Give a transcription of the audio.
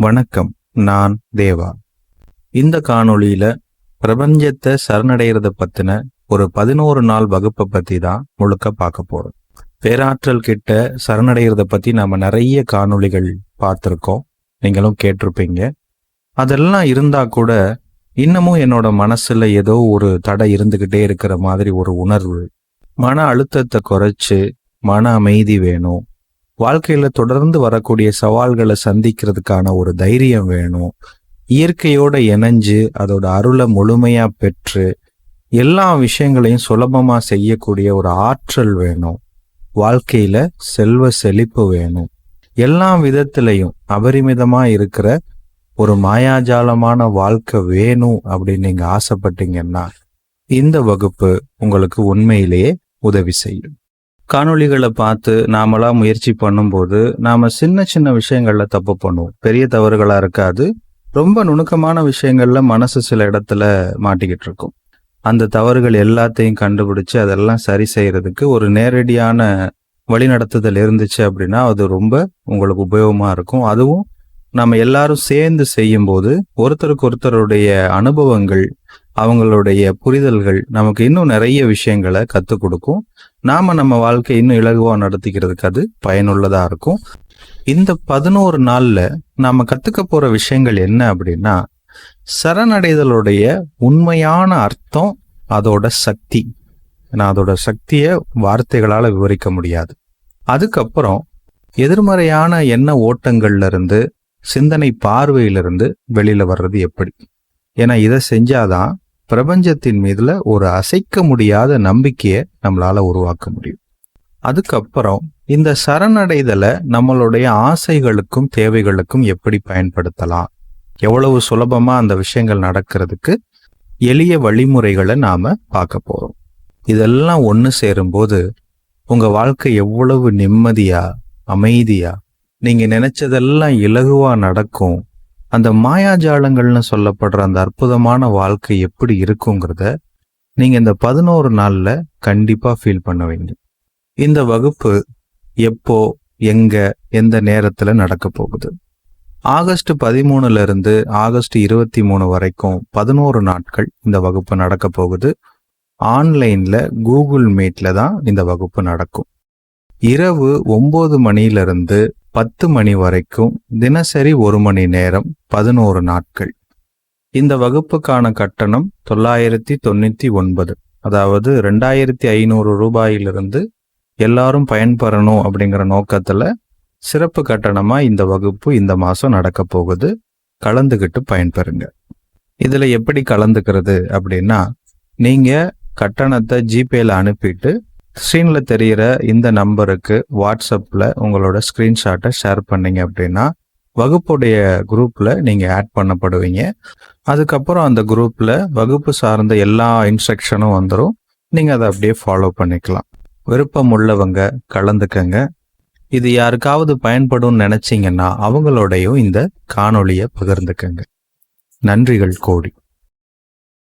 வணக்கம் நான் தேவா. இந்த காணொளியில பிரபஞ்சத்தை சரணடைகிறத பத்தின ஒரு பதினோரு நாள் வகுப்பை பத்தி தான் முழுக்க பார்க்க போறோம். பேராற்றல் கிட்ட சரணடைகிறத பத்தி நாம நிறைய காணொளிகள் பார்த்துருக்கோம். நீங்களும் கேட்டிருப்பீங்க. அதெல்லாம் இருந்தா கூட இன்னமும் என்னோட மனசுல ஏதோ ஒரு தடை இருந்துகிட்டே இருக்கிற மாதிரி ஒரு உணர்வு. மன அழுத்தத்தை குறைச்சு மன அமைதி வேணும். வாழ்க்கையில தொடர்ந்து வரக்கூடிய சவால்களை சந்திக்கிறதுக்கான ஒரு தைரியம் வேணும். இயற்கையோட இணைஞ்சு அதோட அருளை முழுமையா பெற்று எல்லா விஷயங்களையும் சுலபமா செய்யக்கூடிய ஒரு ஆற்றல் வேணும். வாழ்க்கையில செல்வ செழிப்பு வேணும். எல்லா விதத்திலையும் அபரிமிதமா இருக்கிற ஒரு மாயாஜாலமான வாழ்க்கை வேணும் அப்படின்னு நீங்க ஆசைப்பட்டீங்கன்னா இந்த வகுப்பு உங்களுக்கு உண்மையிலேயே உதவி செய்யும். காணொளிகளை பார்த்து நாமளா முயற்சி பண்ணும்போது நாம சின்ன சின்ன விஷயங்கள்ல தப்பு பண்ணுவோம். பெரிய தவறுகளா இருக்காது. ரொம்ப நுணுக்கமான விஷயங்கள்ல மனசு சில இடத்துல மாட்டிக்கிட்டு இருக்கும். அந்த தவறுகள் எல்லாத்தையும் கண்டுபிடிச்சு அதெல்லாம் சரி செய்யறதுக்கு ஒரு நேரடியான வழிநடத்துதல் இருந்துச்சு அப்படின்னா அது ரொம்ப உங்களுக்கு உபயோகமா இருக்கும். அதுவும் நம்ம எல்லாரும் சேர்ந்து செய்யும்போது ஒருத்தருக்கு ஒருத்தருடைய அனுபவங்கள் அவங்களுடைய புரிதல்கள் நமக்கு இன்னும் நிறைய விஷயங்களை கற்றுக் கொடுக்கும். நாம நம்ம வாழ்க்கை இன்னும் இலகுவா நடத்திக்கிறதுக்கு அது பயனுள்ளதா இருக்கும். இந்த பதினோரு நாள்ல நாம கத்துக்க போற விஷயங்கள் என்ன அப்படின்னா சரணடைதலுடைய உண்மையான அர்த்தம் அதோட சக்தி. நான் அதோட சக்தியை வார்த்தைகளால விவரிக்க முடியாது. அதுக்கப்புறம் எதிர்மறையான எண்ண ஓட்டங்கள்ல இருந்து சிந்தனை பார்வையிலிருந்து வெளியில வர்றது எப்படி? ஏன்னா இதை செஞ்சாதான் பிரபஞ்சத்தின் மீதுல ஒரு அசைக்க முடியாத நம்பிக்கையை நம்மளால உருவாக்க முடியும். அதுக்கப்புறம் இந்த சரணடைதலை நம்மளுடைய ஆசைகளுக்கும் தேவைகளுக்கும் எப்படி பயன்படுத்தலாம்? எவ்வளவு சுலபமா அந்த விஷயங்கள் நடக்கிறதுக்கு எளிய வழிமுறைகளை நாம பார்க்க போறோம். இதெல்லாம் ஒன்று சேரும்போது உங்க வாழ்க்கை எவ்வளவு நிம்மதியா அமைதியா நீங்க நினைச்சதெல்லாம் இலகுவா நடக்கும். அந்த மாயாஜாலங்கள்னு சொல்லப்படுற அந்த அற்புதமான வாழ்க்கை எப்படி இருக்குங்கிறத நீங்க இந்த பதினோரு நாள்ல கண்டிப்பா ஃபீல் பண்ணுவீங்க இந்த வகுப்பு எப்போ எங்க எந்த நேரத்துல நடக்க போகுது? ஆகஸ்ட் பதிமூணுல இருந்து ஆகஸ்ட் இருபத்தி மூணு வரைக்கும் பதினோரு நாட்கள் இந்த வகுப்பு நடக்க போகுது. ஆன்லைன்ல கூகுள் மீட்ல தான் இந்த வகுப்பு நடக்கும். இரவு ஒன்பது மணியிலிருந்து பத்து மணி வரைக்கும் தினசரி ஒரு மணி நேரம் பதினோரு நாட்கள். இந்த வகுப்புக்கான கட்டணம் தொள்ளாயிரத்தி தொண்ணூற்றி ஒன்பது. அதாவது ரெண்டாயிரத்தி ஐநூறு ரூபாயிலிருந்து எல்லாரும் பயன்பெறணும் அப்படிங்கிற நோக்கத்தில் சிறப்பு கட்டணமாக இந்த வகுப்பு இந்த மாதம் நடக்க போகுது. கலந்துக்கிட்டு பயன்பெறுங்க. இதில் எப்படி கலந்துக்கிறது அப்படின்னா நீங்கள் கட்டணத்தை ஜிபேல அனுப்பிட்டு ஸ்க்ரீனில் தெரியிற இந்த நம்பருக்கு வாட்ஸ்அப்பில் உங்களோட ஸ்க்ரீன்ஷாட்டை ஷேர் பண்ணீங்க அப்படின்னா வகுப்புடைய குரூப்பில் நீங்கள் ஆட் பண்ணப்படுவீங்க. அதுக்கப்புறம் அந்த குரூப்பில் வகுப்பு சார்ந்த எல்லா இன்ஸ்ட்ரக்ஷனும் வந்துடும் நீங்கள் அதை அப்படியே ஃபாலோ பண்ணிக்கலாம். விருப்பம் உள்ளவங்க கலந்துக்கங்க. இது யாருக்காவது பயன்படும் நினச்சிங்கன்னா அவங்களோடையும் இந்த காணொளியை பகிர்ந்துக்கங்க. நன்றிகள் கோடி.